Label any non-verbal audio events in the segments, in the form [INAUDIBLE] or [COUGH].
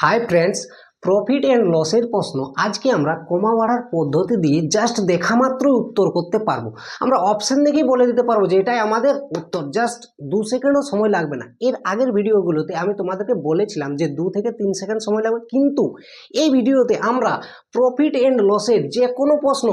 hi friends profit and লসের প্রশ্ন। আজকে আমরা কমা বাড়ার পদ্ধতি দিয়ে জাস্ট দেখা মাত্রই উত্তর করতে পারব। আমরা অপশন দেখেই বলে দিতে পারব যে এটাই আমাদের উত্তর। জাস্ট দু সেকেন্ডও সময় লাগবে না। এর আগের ভিডিওগুলোতে আমি তোমাদেরকে বলেছিলাম যে দু থেকে তিন সেকেন্ড সময় লাগবে। কিন্তু এই ভিডিওতে আমরা প্রফিট অ্যান্ড লসের যে কোনো প্রশ্ন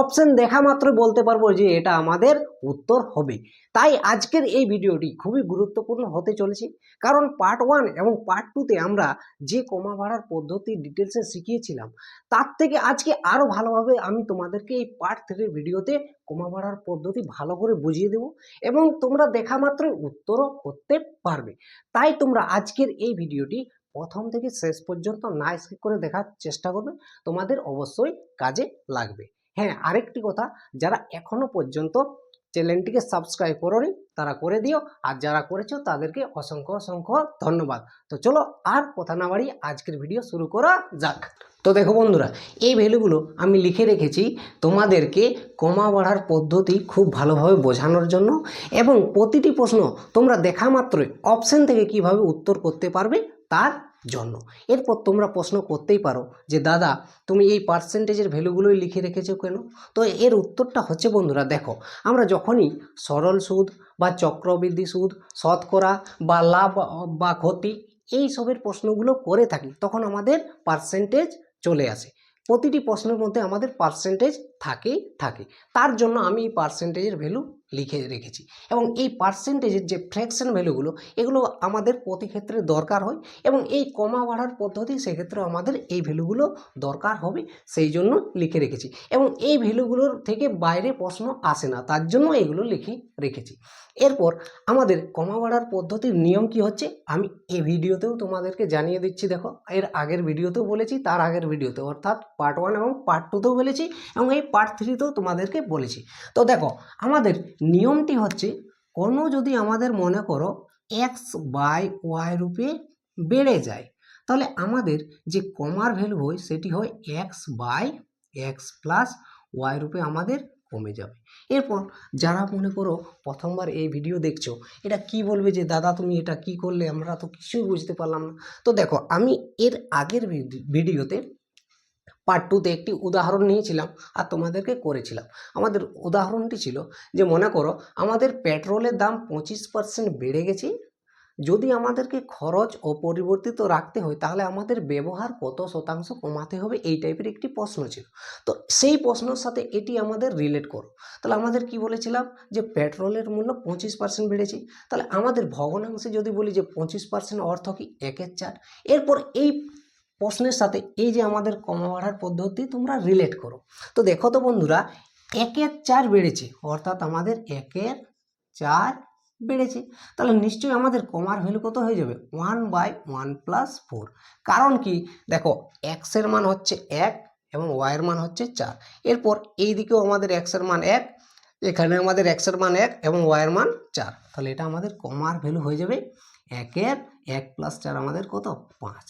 অপশন দেখা মাত্রই বলতে পারব যে এটা আমাদের উত্তর হবে। তাই আজকের এই ভিডিওটি খুবই গুরুত্বপূর্ণ হতে চলেছে। কারণ পার্ট ওয়ান এবং পার্ট টুতে আমরা যে কমা ভাড়ার পদ্ধতি ডিটেলসে শিখিয়েছিলাম। তার থেকে আজকে আরও ভালোভাবে আমি তোমাদেরকে এই পার্ট থ্রির ভিডিওতে কমা বাড়ার পদ্ধতি ভালো করে বুঝিয়ে দেব এবং তোমরা দেখা মাত্রই উত্তরও করতে পারবে। তাই তোমরা আজকের এই ভিডিওটি প্রথম থেকে শেষ পর্যন্ত না স্কিপ করে দেখার চেষ্টা করবে। তোমাদের অবশ্যই কাজে লাগবে। হ্যাঁ আরেকটি কথা, যারা এখনও পর্যন্ত চ্যানেলটিকে সাবস্ক্রাইব করোনি তারা করে দিও। আর যারা করেছ তাদেরকে অসংখ্য অসংখ্য ধন্যবাদ। তো চলো আর কথা না বাড়িয়ে আজকের ভিডিও শুরু করা যাক। তো দেখো বন্ধুরা, এই ভ্যালুগুলো আমি লিখে রেখেছি তোমাদেরকে কমা বাড়ার পদ্ধতি খুব ভালোভাবে বোঝানোর জন্য এবং প্রতিটি প্রশ্ন তোমরা দেখা মাত্রই অপশন থেকে কীভাবে উত্তর করতে পারবে তার জন্য। এরপর তোমরা প্রশ্ন করতেই পারো যে, দাদা, তুমি এই পার্সেন্টেজের ভ্যালুগুলোই লিখে রেখেছো কেন? তো এর উত্তরটা হচ্ছে বন্ধুরা, দেখো, আমরা যখনই সরল সুদ বা চক্রবৃদ্ধি সুদ, শতকরা বা লাভ বা ক্ষতি, এই সবের প্রশ্নগুলো করে থাকি, তখন আমাদের পার্সেন্টেজ চলে আসে। প্রতিটি প্রশ্নের মধ্যে আমাদের পার্সেন্টেজ থাকেই থাকে। তার জন্য আমি এই পার্সেন্টেজের ভ্যালু লিখে রেখেছি। এবং এই পার্সেন্টেজের যে ফ্র্যাকশন ভ্যালুগুলো এগুলো আমাদের প্রতি ক্ষেত্রে দরকার হয় এবং এই কমা বাড়ার পদ্ধতি সেক্ষেত্রে আমাদের এই ভ্যালুগুলো দরকার হবে সেই জন্য লিখে রেখেছি। এবং এই ভ্যালুগুলোর থেকে বাইরে প্রশ্ন আসে না, তার জন্য এগুলো লিখে রেখেছি। এরপর আমাদের কমা বাড়ার পদ্ধতির নিয়ম কি হচ্ছে? আমি এই ভিডিওতেও তোমাদেরকে জানিয়ে দিচ্ছি, দেখো। এর আগের ভিডিওতেও বলেছি, তার আগের ভিডিওতে অর্থাৎ পার্ট ওয়ান এবং পার্ট টুতেও বলেছি। এবং এই পার্ট থ্রিতেও তোমাদেরকে বলেছি। তো দেখো, আমাদের নিয়মটি হচ্ছে, কোনো যদি আমাদের মনে করো এক্স বাই ওয়াই রূপে বেড়ে যায়, তাহলে আমাদের যে কমার ভ্যালু হয়, সেটি হয় X by X plus Y রূপে আমাদের কমে যাবে। এরপর যারা মনে করো প্রথমবার এই ভিডিও দেখছ, এটা কি বলবে যে, দাদা, তুমি এটা কি করলে? আমরা তো কিছুই বুঝতে পারলাম না। তো দেখো, আমি এর আগের ভিডিওতে পার্ট টুতে একটি উদাহরণ নিয়েছিলাম আর তোমাদেরকে করেছিলাম। আমাদের উদাহরণটি ছিল যে, মনে করো আমাদের পেট্রোলের দাম পঁচিশ পার্সেন্ট বেড়ে গেছে, যদি আমাদেরকে খরচ অপরিবর্তিত রাখতে হয়, তাহলে আমাদের ব্যবহার কত শতাংশ কমাতে হবে, এই টাইপের একটি প্রশ্ন ছিল। তো সেই প্রশ্নের সাথে এটি আমাদের রিলেট করো। তাহলে আমাদের কি বলেছিলাম যে, পেট্রোলের মূল্য পঁচিশ পার্সেন্ট বেড়েছে, তাহলে আমাদের ভগ্নাংশে যদি বলি যে, পঁচিশ পার্সেন্ট অর্থ কি একের চার? এরপর এই প্রশ্নের সাথে এই যে আমাদের কমা বাড়ার পদ্ধতি তোমরা রিলেট করো। তো দেখো তো বন্ধুরা, একের চার বেড়েছে, অর্থাৎ আমাদের একের চার বেড়েছে। তাহলে নিশ্চয়ই আমাদের কমার ভ্যালু কত হয়ে যাবে? One by one plus four কারণ কি? দেখো এক্সের মান হচ্ছে এক এবং ওয়াইয়ের মান হচ্ছে চার। এরপর এই দিকেও আমাদের এক্সের মান এক, এখানে আমাদের এক্সের মান এক এবং ওয়াইয়ের মান চার। তাহলে এটা আমাদের কমার ভ্যালু হয়ে যাবে একের এক প্লাস চার আমাদের কত? পাঁচ।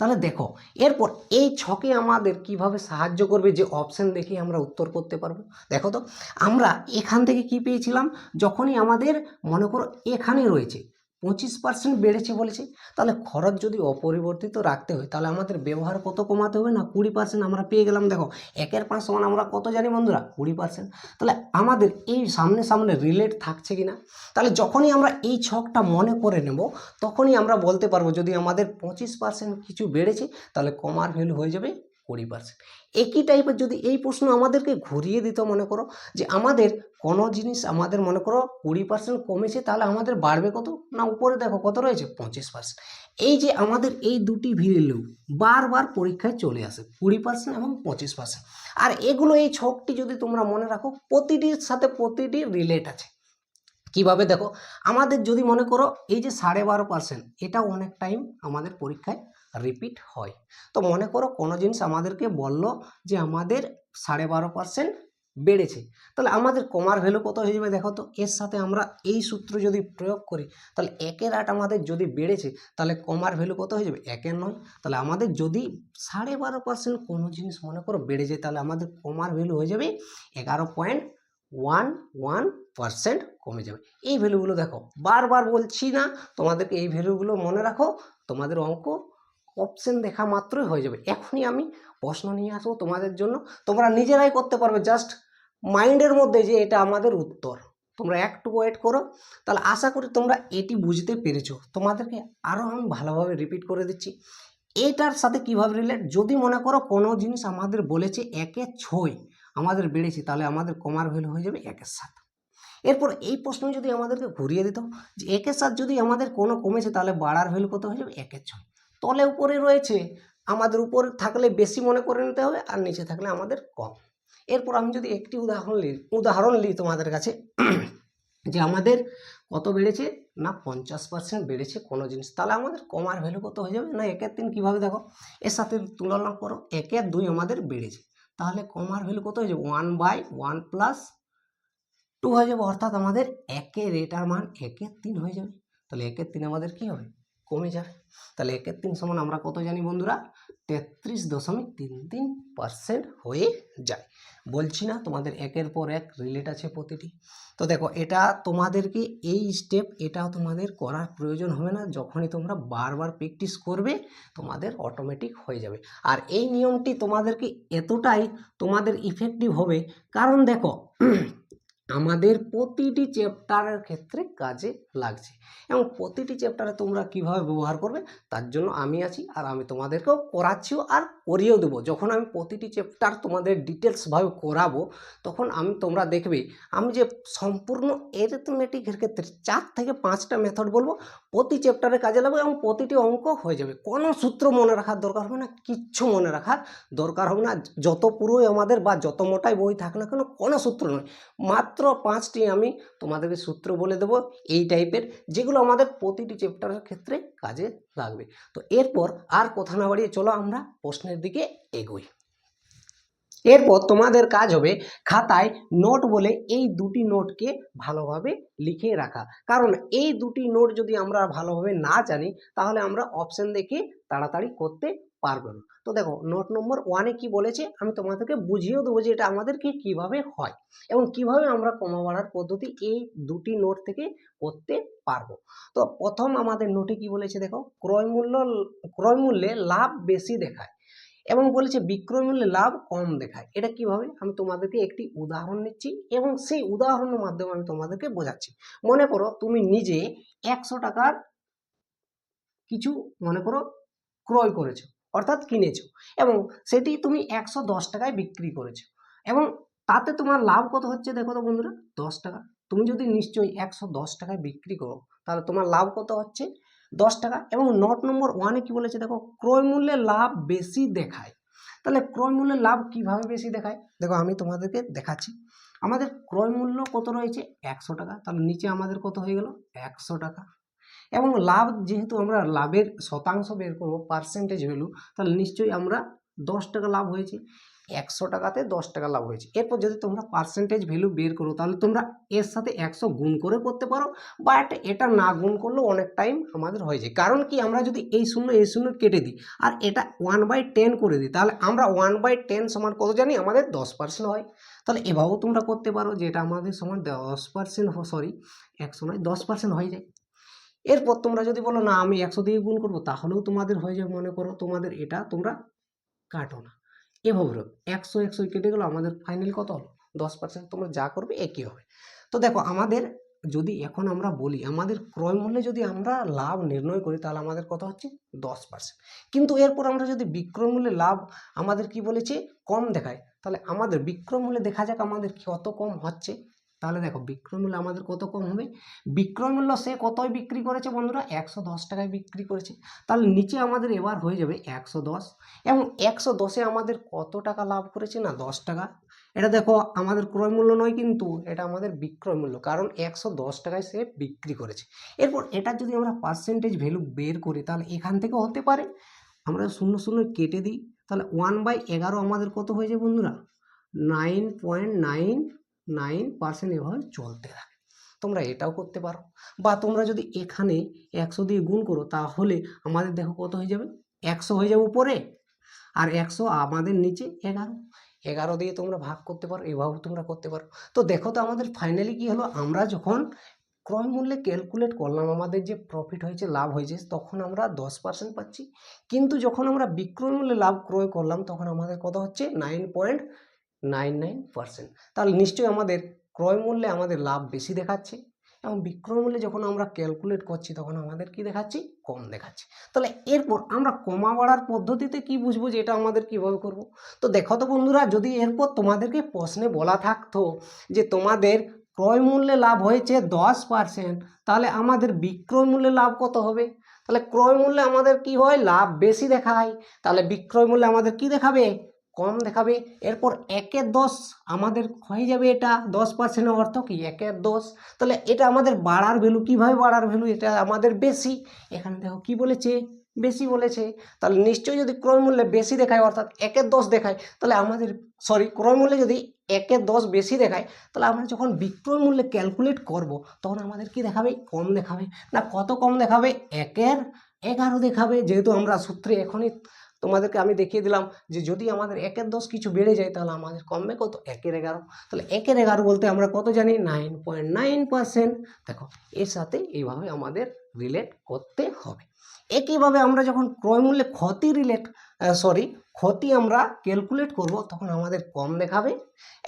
তাহলে দেখো, এরপর এই ছকে আমাদের কীভাবে সাহায্য করবে যে অপশন দেখে আমরা উত্তর করতে পারব? দেখো তো, আমরা এখান থেকে কি পেয়েছিলাম? যখনই আমাদের, মনে করো, এখানে রয়েছে পঁচিশ পার্সেন্ট বেড়েছে বলেছে। তাহলে খরচ যদি অপরিবর্তিত রাখতে হয়, তাহলে আমাদের ব্যবহার কত কমাতে হবে না? কুড়ি পার্সেন্ট আমরা পেয়ে গেলাম। দেখো, একের পাঁচ সমান আমরা কত জানি বন্ধুরা? কুড়ি পার্সেন্ট তাহলে আমাদের এই সামনে সামনে রিলেট থাকছে কি না তাহলে যখনই আমরা এই ছকটা মনে করে নেব, তখনই আমরা বলতে পারব, যদি আমাদের পঁচিশ পার্সেন্ট কিছু বেড়েছে, তাহলে কমার ভ্যালু হয়ে যাবে কুড়ি পার্সেন্ট একই টাইপের যদি এই প্রশ্ন আমাদেরকে ঘুরিয়ে দিত মনে করো, যে আমাদের কোনো জিনিস আমাদের মনে করো কুড়ি পার্সেন্ট কমেছে, তাহলে আমাদের বাড়বে কত? না উপরে দেখো কত রয়েছে? পঁচিশ পার্সেন্ট এই যে আমাদের এই দুটি ভ্যালু বারবার পরীক্ষায় চলে আসে, কুড়ি পার্সেন্ট এবং পঁচিশ পার্সেন্ট আর এগুলো এই ছকটি যদি তোমরা মনে রাখো, প্রতিটির সাথে প্রতিটি রিলেট আছে। কীভাবে দেখো? আমাদের যদি মনে করো এই যে সাড়ে বারো পার্সেন্ট এটাও অনেক টাইম আমাদের পরীক্ষায় রিপিট হয়। তো মনে করো কোনো জিনিস আমাদেরকে বলল যে আমাদের সাড়ে বারো পার্সেন্ট বেড়েছে। তাহলে আমাদের কমার ভ্যালু কত হয়ে যাবে দেখো তো? এর সাথে আমরা এই সূত্র যদি প্রয়োগ করি, তাহলে একের আট আমাদের যদি বেড়েছে, তাহলে কমার ভ্যালু কত হয়ে যাবে? একের নয়। তাহলে আমাদের যদি সাড়ে বারো পার্সেন্ট কোনো জিনিস মনে করো বেড়ে যায়, তাহলে আমাদের কমার ভ্যালু হয়ে যাবে এগারো পয়েন্ট ওয়ান ওয়ান পার্সেন্ট কমে যাবে। এই ভ্যালুগুলো দেখো, বারবার বলছি না, তোমাদেরকে এই ভ্যালুগুলো মনে রাখো, তোমাদের অঙ্ক অপশন দেখা মাত্রই হয়ে যাবে। এখনই আমি প্রশ্ন নিয়ে আসব তোমাদের জন্য। তোমরা নিজেরাই করতে পারবে জাস্ট মাইন্ডের মধ্যে যে এটা আমাদের উত্তর। তোমরা একটু ওয়েট করো। তাহলে আশা করি তোমরা এটি বুঝতে পেরেছ। তোমাদেরকে আরও আমি ভালোভাবে রিপিট করে দিচ্ছি। এটার সাথে কীভাবে রিলেট যদি মনে করো কোনো জিনিস আমাদের বলেছে একে ছয় আমাদের বেড়েছে, তাহলে আমাদের কমার ভ্যালু হয়ে যাবে একের সাত এরপর এই প্রশ্ন যদি আমাদেরকে ঘুরিয়ে দিত যে একের সাত যদি আমাদের কোনো কমেছে, তাহলে বাড়ার ভ্যালু কত হয়ে যাবে? একের ছয়। তলে উপরে রয়েছে, আমাদের উপরে থাকলে বেশি মনে করে নিতে হবে আর নিচে থাকলে আমাদের কম। এরপর আমি যদি একটি উদাহরণ নিই উদাহরণ নিই তোমাদের কাছে, যে আমাদের কত বেড়েছে? না, পঞ্চাশ পার্সেন্ট বেড়েছে কোনো জিনিস। তাহলে আমাদের কমার ভ্যালু কত হয়ে যাবে? না, একের তিন কীভাবে দেখো? এর সাথে তুলনা করো, একের দুই আমাদের বেড়েছে। তাহলে কমার ভ্যালু কত হয়ে যাবে? One by one plus two হয়ে যাবে, অর্থাৎ আমাদের একের এটার মান একের তিন হয়ে যাবে। তাহলে একের তিন আমাদের কী হবে? কমে যাবে। তাহলে একের তিন সমান আমরা কত জানি বন্ধুরা? তেত্রিশ দশমিক তিন তিন পার্সেন্ট হয়ে যায়। বলছি না তোমাদের একের পর এক রিলেট আছে প্রতিটি। তো দেখো, এটা তোমাদেরকে এই স্টেপ এটাও তোমাদের করার প্রয়োজন হবে না। যখনই তোমরা বারবার প্র্যাকটিস করবে, তোমাদের অটোমেটিক হয়ে যাবে। আর এই নিয়মটি তোমাদেরকে এতটাই তোমাদের ইফেক্টিভ হবে, কারণ দেখো আমাদের প্রতিটি চ্যাপ্টারের ক্ষেত্রে কাজে লাগছে। এবং প্রতিটি চ্যাপ্টারে তোমরা কীভাবে ব্যবহার করবে, তার জন্য আমি আছি আর আমি তোমাদেরকেও করাচ্ছিও আর করিয়েও দেবো। যখন আমি প্রতিটি চ্যাপ্টার তোমাদের ডিটেলসভাবে করাবো, তখন আমি তোমরা দেখবে, আমি যে সম্পূর্ণ এরিথমেটিকের ক্ষেত্রে চার থেকে পাঁচটা মেথড বলব, প্রতি চ্যাপ্টারে কাজে লাগবে এবং প্রতিটি অঙ্ক হয়ে যাবে। কোনো সূত্র মনে রাখার দরকার হবে না, কিচ্ছু মনে রাখার দরকার হবে না। যত পুরোই আমাদের বা যত মোটাই বই থাক না কেন, কোনো সূত্র নয়। মাত্র পাঁচটি আমি তোমাদেরকে সূত্র বলে দেবো এই টাইপের যেগুলো আমাদের প্রতিটি চ্যাপ্টারের ক্ষেত্রে কাজে লাগবে। তো এরপর আর কথা না বাড়িয়ে চলো আমরা প্রশ্নের দিকে এগোই। এরপর তোমাদের কাজ হবে খাতায় নোট বলে এই দুটি নোটকে ভালোভাবে লিখে রাখা। কারণ এই দুটি নোট যদি আমরা ভালোভাবে না জানি, তাহলে আমরা অপশন দেখে তাড়াতাড়ি করতে পারব না। তো দেখো নোট নম্বর ওয়ানে কি বলেছে? আমি তোমাদেরকে বুঝিয়েও দেবো যে এটা আমাদেরকে কীভাবে হয় এবং কীভাবে আমরা কমা বাড়ার পদ্ধতি এই দুটি নোট থেকে করতে পারব। তো প্রথম আমাদের নোটে কি বলেছে দেখো? ক্রয় মূল্য, ক্রয় মূল্যে লাভ বেশি দেখায় এবং বলেছে বিক্রয় মূল্যে লাভ কম দেখায়। এটা কীভাবে? আমি তোমাদেরকে একটি উদাহরণ নিচ্ছি এবং সেই উদাহরণের মাধ্যমে আমি তোমাদেরকে বোঝাচ্ছি। মনে করো তুমি নিজে একশো টাকার কিছু মনে করো ক্রয় করেছ। অর্থাৎ কিনেছো এবং সেটি তুমি একশো দশ টাকায় বিক্রি করেছ এবং তাতে তোমার লাভ কত হচ্ছে দেখো তো বন্ধুরা? দশ টাকা। তুমি যদি নিশ্চয়ই একশো দশ টাকায় বিক্রি করো, তাহলে তোমার লাভ কত হচ্ছে? দশ টাকা এবং নোট নম্বর ওয়ানে কি বলেছে দেখো? ক্রয় মূল্যে লাভ বেশি দেখায়। তাহলে ক্রয় মূল্যে লাভ কীভাবে বেশি দেখায়? দেখো আমি তোমাদেরকে দেখাচ্ছি। আমাদের ক্রয় মূল্য কত রয়েছে? একশো টাকা। তাহলে নিচে আমাদের কত হয়ে গেল? একশো টাকা। এবং লাভ যেহেতু আমরা লাভের শতাংশ বের করব পার্সেন্টেজ ভ্যালু তাহলে নিশ্চয়ই আমরা দশ টাকা লাভ হয়েছে, একশো টাকাতে দশ টাকা লাভ হয়েছে। এরপর যদি তোমরা পার্সেন্টেজ ভ্যালু বের করো, তাহলে তোমরা এর সাথে একশো গুণ করে করতে পারো বাট এটা না গুণ করলেও অনেক টাইম আমাদের হয়ে যায়। কারণ কি, আমরা যদি এই শূন্য এই শূন্য কেটে দিই, আর এটা ওয়ান বাই টেন করে দিই, তাহলে আমরা ওয়ান বাই টেন সমান কত জানি? আমাদের দশ পার্সেন্ট হয়। তাহলে এভাবেও তোমরা করতে পারো যে এটা আমাদের সমান দশ পার্সেন্ট সরি একশো নয়, দশ পার্সেন্ট হয়ে যায়। এরপর তোমরা যদি বলো, না, আমি একশো দিয়ে গুণ করব, তাহলেও তোমাদের হয়ে যাবে, মনে করো, তোমাদের এটা তোমরা কাটো না। এভাবে রোগ একশো একশো কেটে গেলো, আমাদের ফাইনাল কত হলো? দশ পার্সেন্ট তোমরা যা করবে, একই হবে। তো দেখো, আমাদের যদি এখন আমরা বলি, আমাদের ক্রয় মূল্যে যদি আমরা লাভ নির্ণয় করি, তাহলে আমাদের কত হচ্ছে? দশ পার্সেন্ট কিন্তু এরপর আমরা যদি বিক্রয় মূল্যে লাভ আমাদের কি বলেছে? কম দেখায়, তাহলে আমাদের বিক্রয় মূল্যে দেখা যাক আমাদের কত কম হচ্ছে। তাহলে দেখো বিক্রয় মূল্য আমাদের কত কম হবে? বিক্রয় মূল্য সে কতই বিক্রি করেছে বন্ধুরা? একশো দশ টাকায় বিক্রি করেছে। তাহলে নিচে আমাদের এবার হয়ে যাবে একশো দশ। এবং একশো দশে আমাদের কত টাকা লাভ করেছে না দশ টাকা? এটা দেখো আমাদের ক্রয় মূল্য নয় কিন্তু এটা আমাদের বিক্রয় মূল্য। কারণ একশো দশ টাকায় সে বিক্রি করেছে। এরপর এটা যদি আমরা পার্সেন্টেজ ভ্যালু বের করি তাহলে এখান থেকে হতে পারে। আমরা শূন্য শূন্য কেটে দিই, তাহলে ওয়ান বাই এগারো আমাদের কত হয়ে যায় বন্ধুরা? Nine point nine nine percent এভাবে চলতে থাকে। তোমরা এটাও করতে পারো। বা তোমরা যদি এখানে একশো দিয়ে গুণ করো, তাহলে আমাদের দেখো কত হয়ে যাবে? একশো হয়ে যাবে উপরে। আর একশো আমাদের নিচে এগারো। এগারো দিয়ে তোমরা ভাগ করতে পারো, এভাবেও তোমরা করতে পারো। তো দেখো তো আমাদের ফাইনালি কি হলো? আমরা যখন ক্রয় মূল্যে ক্যালকুলেট করলাম, আমাদের যে প্রফিট হয়েছে, লাভ হয়েছে, তখন আমরা দশ পার্সেন্ট পাচ্ছি। কিন্তু যখন আমরা বিক্রয় মূল্যে লাভ ক্রয় করলাম, তখন আমাদের কত হচ্ছে? Nine point nine nine percent. তাহলে নিশ্চয়ই আমাদের ক্রয় মূল্যে আমাদের লাভ বেশি দেখাচ্ছে এবং বিক্রয় মূল্যে যখন আমরা ক্যালকুলেট করছি তখন আমাদের কি দেখাচ্ছি? কম দেখাচ্ছে। তাহলে এরপর আমরা কমা বাড়ার পদ্ধতিতে কি বুঝব যে এটা আমাদের কীভাবে করব? তো দেখো তো বন্ধুরা, যদি এরপর তোমাদেরকে প্রশ্নে বলা থাকতো যে তোমাদের ক্রয় মূল্যে লাভ হয়েছে দশ পার্সেন্ট, তাহলে আমাদের বিক্রয় মূল্যে লাভ কত হবে? তাহলে ক্রয় মূল্যে আমাদের কি হয়? লাভ বেশি দেখায়। তাহলে বিক্রয় মূল্যে আমাদের কি দেখাবে? কম দেখাবে। এরপর একের দশ আমাদের হয়ে যাবে এটা। দশ পার্সেন্টের অর্থ কি? একের দশ। তাহলে এটা আমাদের বাড়ার ভ্যালু কীভাবে বাড়ার ভ্যালু এটা আমাদের বেশি। এখানে দেখো কি বলেছে? বেশি বলেছে। তাহলে নিশ্চয়ই যদি ক্রয় মূল্যে বেশি দেখায়, অর্থাৎ একের দশ দেখায়, তাহলে আমাদের সরি ক্রয় মূল্যে যদি একের দশ বেশি দেখায়, তাহলে আমরা যখন বিক্রয় মূল্যে ক্যালকুলেট করব, তখন আমাদের কি দেখাবে? কম দেখাবে। না, কত কম দেখাবে? একের এগারো দেখাবে। যেহেতু আমরা সূত্রে এখনই তোমাদেরকে আমি দেখিয়ে দিলাম যে যদি আমাদের একের দশ কিছু বেড়ে যায়, তাহলে আমাদের কমবে কত? একের এগারো। তাহলে একের এগারো বলতে আমরা কত জানি? Nine point nine percent. দেখো, এর সাথে এইভাবে আমাদের রিলেট করতে হবে। একইভাবে আমরা যখন ক্রয় মূল্যে ক্ষতি রিলেট সরি ক্ষতি আমরা ক্যালকুলেট করব, তখন আমাদের কম দেখাবে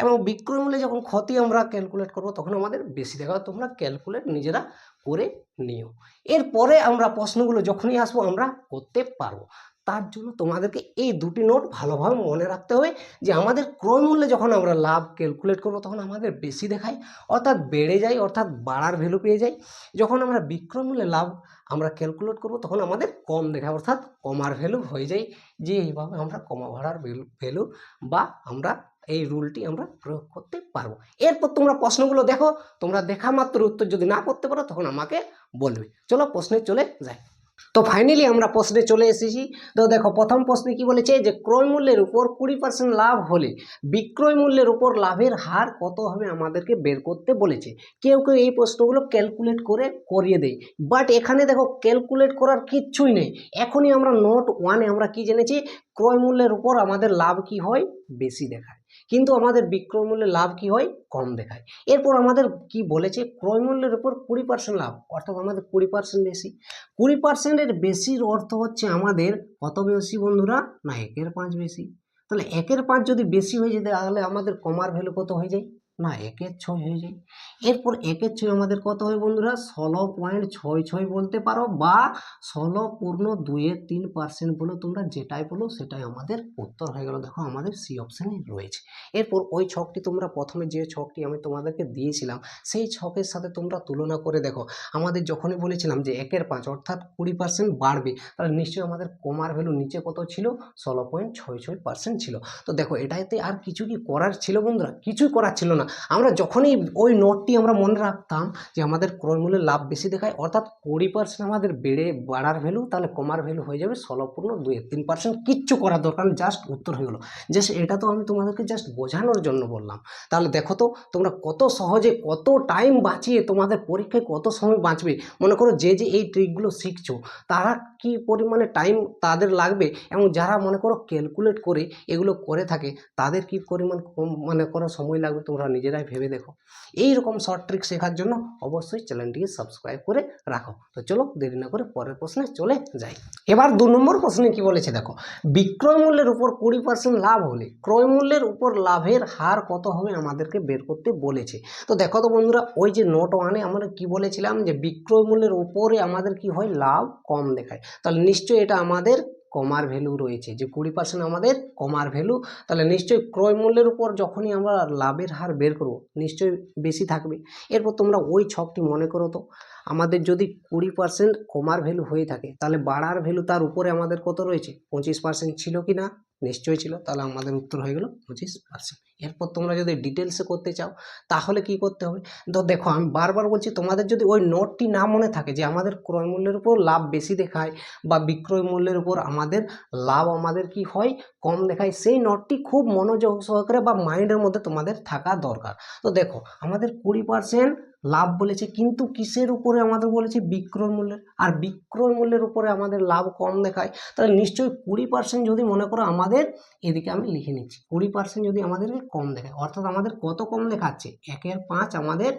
এবং বিক্রয় মূল্যে যখন ক্ষতি আমরা ক্যালকুলেট করব, তখন আমাদের বেশি দেখাবে। তোমরা ক্যালকুলেট নিজেরা করে নিও। এরপরে আমরা প্রশ্নগুলো যখনই আসব, আমরা করতে পারব। তার জন্য তোমাদেরকে এই দুটি নোট ভালোভাবে মনে রাখতে হবে যে আমাদের ক্রয় মূল্যে যখন আমরা লাভ ক্যালকুলেট করব, তখন আমাদের বেশি দেখায়, অর্থাৎ বেড়ে যায়, অর্থাৎ বাড়ার ভ্যালু পেয়ে যায়। যখন আমরা বিক্রয় মূল্যে লাভ আমরা ক্যালকুলেট করব, তখন আমাদের কম দেখায়, অর্থাৎ কমার ভ্যালু হয়ে যায় যে এইভাবে আমরা কমা ভাড়ার ভ্যালু বা আমরা এই রুলটি আমরা প্রয়োগ করতে পারব। এরপর তোমরা প্রশ্নগুলো দেখো, তোমরা দেখা মাত্র উত্তর যদি না করতে পারো, তখন আমাকে বলবে। চলো প্রশ্নে চলে যাই। তো ফাইনালি আমরা প্রশ্নে চলে এসেছি। তো দেখো, প্রথম প্রশ্নে কি বলেছে যে, ক্রয় মূল্যের উপর কুড়ি পার্সেন্ট লাভ হলে বিক্রয় মূল্যের উপর লাভের হার কত হবে আমাদেরকে বের করতে বলেছে। কেউ কেউ এই প্রশ্নগুলো ক্যালকুলেট করে করিয়ে দেয়। বাট এখানে দেখো ক্যালকুলেট করার কিচ্ছুই নেই। এখনই আমরা নোট ওয়ানে আমরা কি জেনেছি, ক্রয় মূল্যের উপর আমাদের লাভ কি হয়, বেশি দেখায়। কিন্তু আমাদের বিক্রয় মূল্যে লাভ কি হয়? কম দেখায়। এরপর আমাদের কি বলেছে? ক্রয় মূল্যের উপর কুড়ি পার্সেন্ট লাভ, অর্থাৎ আমাদের কুড়ি পার্সেন্ট বেশি। কুড়ি পার্সেন্টের বেশির অর্থ হচ্ছে আমাদের কত বেশি বন্ধুরা না একের পাঁচ বেশি? তাহলে একের পাঁচ যদি বেশি হয়ে যেতে তাহলে আমাদের কমার ভ্যালু কত হয়ে যায়? না একের ছয় হয়ে যায়। এরপর একের ছয় আমাদের কত হয় বন্ধুরা? ষোলো পয়েন্ট ছয় ছয় বলতে পারো বা ষোলো পূর্ণ দুইয়ের তিন পার্সেন্ট বলো তোমরা যেটাই বলো সেটাই আমাদের উত্তর হয়ে গেল। দেখো আমাদের সি অপশানে রয়েছে। এরপর ওই ছকটি তোমরা প্রথমে যে ছকটি আমি তোমাদেরকে দিয়েছিলাম, সেই ছকের সাথে তোমরা তুলনা করে দেখো। আমাদের যখনই বলেছিলাম যে একের পাঁচ অর্থাৎ কুড়ি পার্সেন্ট বাড়বে, তাহলে নিশ্চয়ই আমাদের কমার ভ্যালু নিচে কত ছিল? ষোলো পয়েন্ট ছয় ছয় পার্সেন্ট ছিল। তো দেখো এটাতে আর কিছু কি করার ছিল বন্ধুরা? কিছুই করার ছিল না। আমরা যখনই ওই নোটটি আমরা মনে রাখতাম যে আমাদের ক্রয় মূল্যে লাভ বেশি দেখায়, অর্থাৎ কুড়ি পার্সেন্ট আমাদের বেড়ে বাড়ার ভ্যালু তাহলে কমার ভ্যালু হয়ে যাবে ষোলো পূর্ণ দুই তিন পার্সেন্ট কিচ্ছু করার দরকার জাস্ট উত্তর হয়ে গেলো। জাস্ট এটা তো আমি তোমাদেরকে জাস্ট বোঝানোর জন্য বললাম। তাহলে দেখো তো, তোমরা কত সহজে কত টাইম বাঁচিয়ে তোমাদের পরীক্ষায় কত সময় বাঁচবে? মনে করো যে যে এই ট্রিকগুলো শিখছো, তারা কি পরিমাণে টাইম তাদের লাগবে? এবং যারা মনে করো ক্যালকুলেট করে এগুলো করে থাকে, তাদের কি পরিমাণ কম মানে করো সময় লাগবে তোমরা নিজেরাই ভেবে দেখো। এই রকম শর্ট ট্রিক শেখার জন্য অবশ্যই চ্যানেলটিকে সাবস্ক্রাইব করে রাখো। তো চলো দেরি না করে পরের প্রশ্নে চলে যাই। এবার দু নম্বর প্রশ্নে কি বলেছে দেখো, বিক্রয় মূল্যের উপর কুড়ি পার্সেন্ট লাভ হলে ক্রয় মূল্যের উপর লাভের হার কত হবে আমাদেরকে বের করতে বলেছে। তো দেখো তো বন্ধুরা, ওই যে নোট ওয়ানে আমরা কি বলেছিলাম যে বিক্রয় মূল্যের উপরে আমাদের কি হয়? লাভ কম দেখায়। তাহলে নিশ্চয়ই এটা আমাদের কমার ভ্যালু রয়েছে। যে কুড়ি পার্সেন্ট আমাদের কমার ভ্যালু তাহলে নিশ্চয়ই ক্রয় মূল্যের উপর যখনই আমরা লাভের হার বের করব, নিশ্চয়ই বেশি থাকবে। এরপর তোমরা ওই ছকটি মনে করো তো। আমাদের যদি কুড়ি পার্সেন্ট কমার ভ্যালু হয়ে থাকে, তাহলে বাড়ার ভ্যালু তার উপরে আমাদের কত রয়েছে? পঁচিশ পার্সেন্ট ছিল কি না? নিশ্চয়ই ছিল। তাহলে আমাদের উত্তর হয়ে গেল পঁচিশ পার্সেন্ট এরপর তোমরা যদি ডিটেলসে করতে চাও, তাহলে কি করতে হবে? তো দেখো, আমি বারবার বলছি, তোমাদের যদি ওই নোটটি না মনে থাকে যে আমাদের ক্রয় মূল্যের উপর লাভ বেশি দেখায় বা বিক্রয় মূল্যের উপর আমাদের লাভ আমাদের কি হয়, কম দেখায়, সেই নোটটি খুব মনোযোগ সহকারে বা মাইন্ডের মধ্যে তোমাদের থাকা দরকার। তো দেখো, আমাদের কুড়ি পার্সেন্ট লাভ বলেছে, কিন্তু কিসের উপরে আমাদের বলেছে বিক্রয় মূল্যের? আর বিক্রয় মূল্যের উপরে আমাদের লাভ কম দেখায়, তাহলে নিশ্চয়ই কুড়ি পার্সেন্ট যদি মনে করো আমাদের, এদিকে আমি লিখে নিচ্ছি, কুড়ি পার্সেন্ট যদি আমাদেরকে কম দেখায়, অর্থাৎ আমাদের কত কম দেখাচ্ছে? একের পাঁচ আমাদের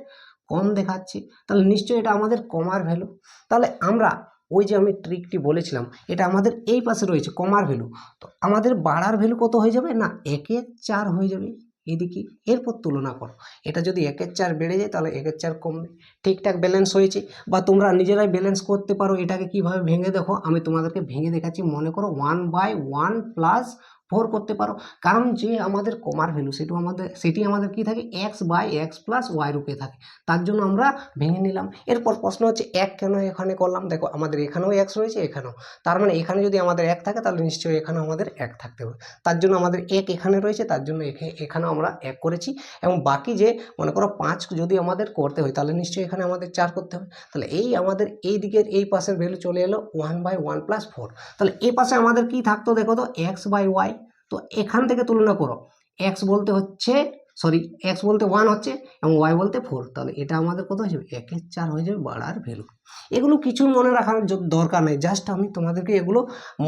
কম দেখাচ্ছে, তাহলে নিশ্চয়ই এটা আমাদের কমার ভ্যালু তাহলে আমরা ওই যে আমি ট্রিকটি বলেছিলাম, এটা আমাদের এই পাশে রয়েছে কমার ভ্যালু তো আমাদের বাড়ার ভ্যালু কত হয়ে যাবে? না, একের চার হয়ে যাবে। এদিকে এরপর তুলনা করো। এটা যদি একের চার বেড়ে যায় তাহলে একের চার কমবে। ঠিকঠাক ব্যালেন্স হয়েছে বা তোমরা নিজেরাই ব্যালেন্স করতে পারো, এটাকে কীভাবে ভেঙে দেখো, আমি তোমাদেরকে ভেঙে দেখাচ্ছি। মনে করো one by one plus four করতে পারো। কারণ যে আমাদের কমার ভ্যালু সেটু আমাদের, সেটি আমাদের কি থাকে? X by X plus Y রূপে থাকে। তার জন্য আমরা ভেঙে নিলাম। এরপর প্রশ্ন হচ্ছে, এক কেন এখানে করলাম? দেখো, আমাদের এখানেও এক্স রয়েছে, এখানেও। তার মানে এখানে যদি আমাদের এক থাকে, তাহলে নিশ্চয়ই এখানে আমাদের এক থাকতে হবে। তার জন্য আমাদের এক এখানে রয়েছে, তার জন্য এখে- এখানেও আমরা এক করেছি। এবং বাকি যে, মনে করো পাঁচ যদি আমাদের করতে হয়, তাহলে নিশ্চয়ই এখানে আমাদের চার করতে হবে। তাহলে এই আমাদের এই দিকের এই পাশের ভ্যালু চলে এলো one by one plus four তাহলে এই পাশে আমাদের কি থাকতো দেখো তো? এক্স বাই ওয়াই তো এখান থেকে তুলনা করো। এক্স বলতে হচ্ছে সরি এক্স বলতে ওয়ান হচ্ছে এবং ওয়াই বলতে ফোর তাহলে এটা আমাদের কত হয়ে যাবে? একের চার হয়ে যাবে বাড়ার ভ্যালু এগুলো কিছু মনে রাখার দরকার নেই। জাস্ট আমি তোমাদেরকে এগুলো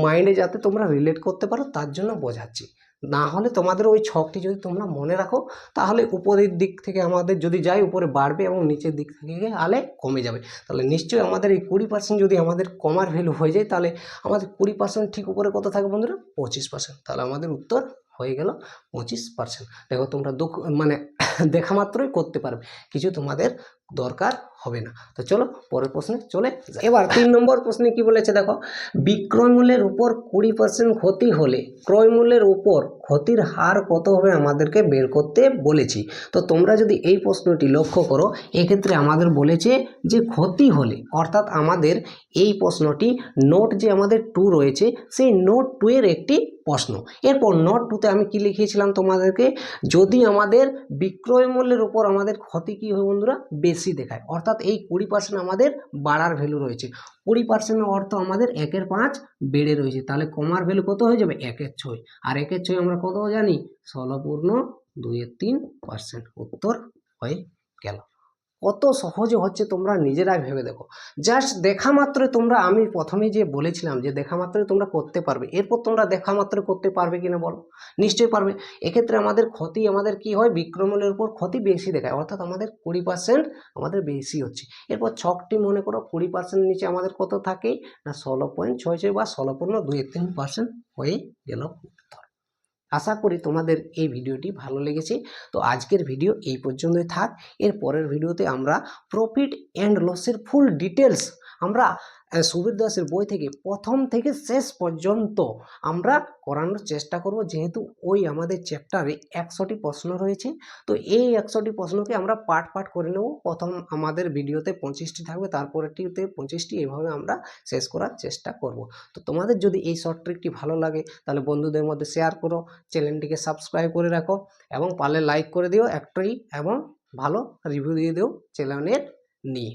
মাইন্ডে যাতে তোমরা রিলেট করতে পারো, তার জন্য বোঝাচ্ছি। না হলে তোমাদের ওই ছকটি যদি তোমরা মনে রাখো, তাহলে উপরের দিক থেকে আমাদের যদি যাই উপরে বাড়বে এবং নিচের দিক থেকে আলে কমে যাবে। তাহলে নিশ্চয়ই আমাদের এই কুড়ি পার্সেন্ট যদি আমাদের কমার ভ্যালু হয়ে যায়, তাহলে আমাদের কুড়ি পার্সেন্ট ঠিক উপরে কত থাকে বন্ধুরা? পঁচিশ পার্সেন্ট তাহলে আমাদের উত্তর হয়ে গেল পঁচিশ পার্সেন্ট দেখো তোমরা দুঃখ মানে [COUGHS] দেখা মাত্রই করতে পারবে। কিছু তোমাদের দরকার হবে না। তো চলো পরের প্রশ্নে চলে এবার তিন নম্বর প্রশ্নে কি বলেছে দেখো? বিক্রয় মূল্যের উপর কুড়ি পার্সেন্ট ক্ষতি হলে, ক্রয় মূল্যের উপর ক্ষতির হার কত হবে আমাদেরকে বের করতে বলেছি। তো তোমরা যদি এই প্রশ্নটি লক্ষ্য করো, এক্ষেত্রে আমাদের বলেছে যে ক্ষতি হলে, অর্থাৎ আমাদের এই প্রশ্নটি নোট যে আমাদের টু রয়েছে, সেই নোট টু এর একটি প্রশ্ন। এরপর নোট টুতে আমি কি লিখিয়েছিলাম তোমাদেরকে? যদি আমাদের বিক্রয় মূল্যের উপর আমাদের ক্ষতি কী হয় বন্ধুরা? বেশি দেখায়। অর্থাৎ এই কুড়ি পার্সেন্ট আমাদের বাড়ার ভ্যালু রয়েছে। কুড়ি পার্সেন্ট অর্থ আমাদের একের পাঁচ বেড়ে রয়েছে। তাহলে কমার ভ্যালু কত হয়ে যাবে? একের ছয়। আর একের ছয় আমরা কত জানি? ষোলো পূর্ণ দুইয়ের তিন পার্সেন্ট উত্তর হয়ে গেল। কত সহজে হচ্ছে তোমরা নিজেরাই ভেবে দেখো। জাস্ট দেখা মাত্রই তোমরা, আমি প্রথমেই যে বলেছিলাম যে দেখা মাত্রই তোমরা করতে পারবে। এরপর তোমরা দেখা মাত্রই করতে পারবে কিনা বলো? নিশ্চয়ই পারবে। এক্ষেত্রে আমাদের ক্ষতি, আমাদের কি হয়? বিক্রমণের উপর ক্ষতি বেশি দেখায়। অর্থাৎ আমাদের কুড়ি পার্সেন্ট আমাদের বেশি হচ্ছে। এরপর ছকটি মনে করো, কুড়ি পার্সেন্ট নিচে আমাদের কত থাকে? না, ষোলো পয়েন্ট ছয় ছয় বা ষোলো পূর্ণ দুই তিন পার্সেন্ট হয়ে গেল। উত্তর আশা করি তোমাদের এই ভিডিওটি ভালো লেগেছে। তো আজকের ভিডিও এই পর্যন্তই থাক। এর পরের ভিডিওতে আমরা প্রফিট অ্যান্ড লসের ফুল ডিটেলস আমরা সুবীর দাসের বই থেকে প্রথম থেকে শেষ পর্যন্ত আমরা করানোর চেষ্টা করব। যেহেতু ওই আমাদের চ্যাপ্টারে একশোটি প্রশ্ন রয়েছে, তো এই একশোটি প্রশ্নকে আমরা পার্ট পার্ট করে নেব। প্রথম আমাদের ভিডিওতে পঁচিশটি থাকবে, তারপরেরটিতে পঁচিশটি, এভাবে আমরা শেষ করার চেষ্টা করব। তো তোমাদের যদি এই শর্ট ট্রিকটি ভালো লাগে, তাহলে বন্ধুদের মধ্যে শেয়ার করো চ্যানেলটিকে সাবস্ক্রাইব করে রাখো এবং পারলে লাইক করে দিও একটাই এবং ভালো রিভিউ দিয়ে দিও চ্যানেলের নিয়ে।